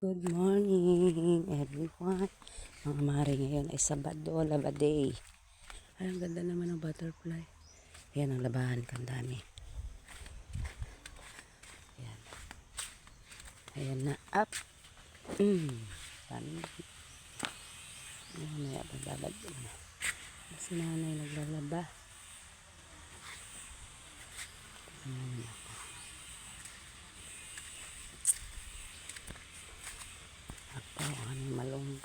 Good morning, everyone. Mga mari ngayon ay Sabado, Laba Day. Ay, ang ganda naman ng butterfly. Ayan ang labahan, kang dami. Ayan. Ayan na, up. Mm. Dami. Ayan, may abad-abad. Si nanay naglalaba. Ayan ako. Ako, ang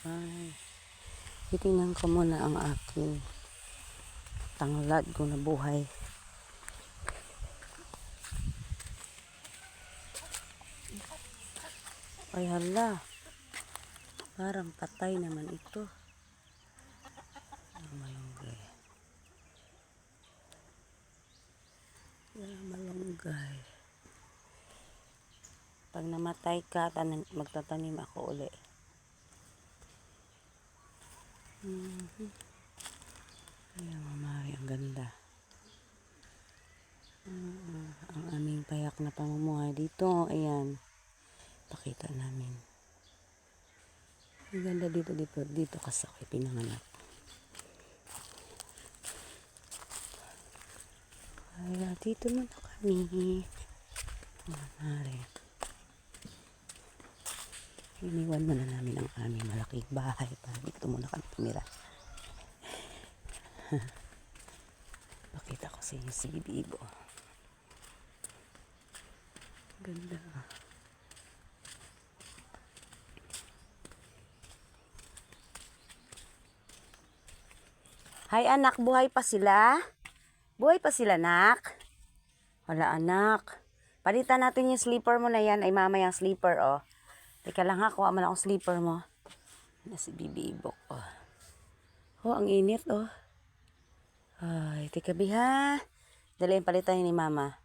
malunggay. Titingnan ko muna ang aking tanglad ko na buhay. Ay hala. Parang patay naman ito. Ang malunggay. Wala malunggay. Pag namatay ka, tanim, magtatanim ako uli. Mhm. Ayan, mamari, ang ganda. Ah, ang aming payak na pamumuhay dito, ayan. Pakita namin. Ang ganda dito, dito, dito kasi ako pinanganak. Dito muna kami. Mamari. Iniwan muna namin ang aming malaking bahay para dito muna kami tumira. Pakita ko sa inyo si Bibo. Ganda. Hi anak, buhay pa sila? Buhay pa sila anak? Wala anak. Palitan natin yung sleeper mo na yan. Ay mama yung sleeper oh. Teka lang ha, kuha mo na akong sleeper mo. Na si Bibi Ibok oh. Oh, ang init oh. Ay, teka bi ha. Dali palitan ni mama.